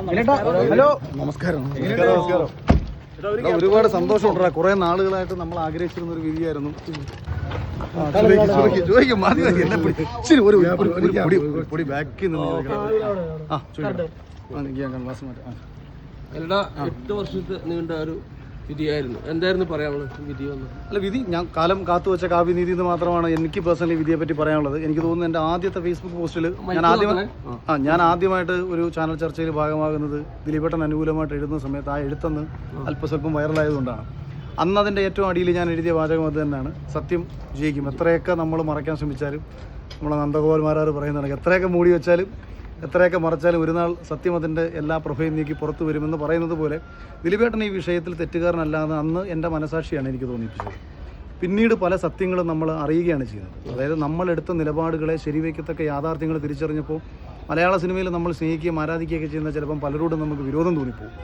Hello? നമസ്കാരം. നമസ്കാരം. ഒരുപാട് സന്തോഷമുണ്ടാ കുറെ നാളുകളായിട്ട് നമ്മൾ ആഗ്രഹിച്ചിരുന്ന ഒരു വിധിയായിരുന്നു. പൊടി ബാക്കിൽ നിന്ന് ആ ചോദിക്കാം മാറ്റാം. എട്ട് വർഷത്തെ നീണ്ട ഒരു വിധിയായിരുന്നു. എന്തായിരുന്നു പറയാനുള്ളത് വിധി വന്നു അല്ല വിധി ഞാൻ കാലം കാത്തു വെച്ച കാവ്യനീതി എന്ന് മാത്രമാണ് എനിക്ക് പേഴ്സണലി വിധിയെ പറ്റി പറയാനുള്ളത്. എനിക്ക് തോന്നുന്നു എന്റെ ആദ്യത്തെ ഫേസ്ബുക്ക് പോസ്റ്റിൽ ഞാൻ ആദ്യമായി ആ. ഞാൻ ആദ്യമായിട്ട് ഒരു ചാനൽ ചർച്ചയിൽ ഭാഗമാകുന്നത് ദിലീപേട്ടൻ അനുകൂലമായിട്ട് എഴുതുന്ന സമയത്ത് ആ എഴുത്തെന്ന് അല്പസ്വല്പം വൈറലായതുകൊണ്ടാണ്. അന്ന് അതിന്റെ ഏറ്റവും അടിയിൽ ഞാൻ എഴുതിയ വാചകം അത് തന്നെയാണ്. സത്യം ജയിക്കും. എത്രയൊക്കെ നമ്മൾ മറയ്ക്കാൻ ശ്രമിച്ചാലും നമ്മളെ നന്ദഗോപാൽമാരാർ പറയുന്നതാണ് എത്രയൊക്കെ മൂടി വെച്ചാലും എത്രയൊക്കെ മറച്ചാലും ഒരു നാൾ സത്യം അതിന്റെ എല്ലാ പ്രഭയും നീക്കി പുറത്തു വരുമെന്ന് പറയുന്നത് പോലെ ദിലീപേട്ടൻ ഈ വിഷയത്തിൽ തെറ്റുകാരനല്ല എന്ന് അന്ന് എന്റെ മനസാക്ഷിയാണ് എനിക്ക് തോന്നിപ്പിച്ചത്. പിന്നീട് പല സത്യങ്ങളും നമ്മൾ അറിയുകയാണ് ചെയ്യുന്നത്. അതായത് നമ്മളെടുത്ത നിലപാടുകളെ ശരിവയ്ക്കത്തക്ക യാഥാർത്ഥ്യങ്ങൾ തിരിച്ചറിഞ്ഞപ്പോൾ മലയാള സിനിമയിൽ നമ്മൾ സ്നേഹിക്കുകയും ആരാധിക്കുകയൊക്കെ ചെയ്യുന്ന ചിലപ്പം പലരോടും നമുക്ക് വിരോധം തോന്നിപ്പോകും.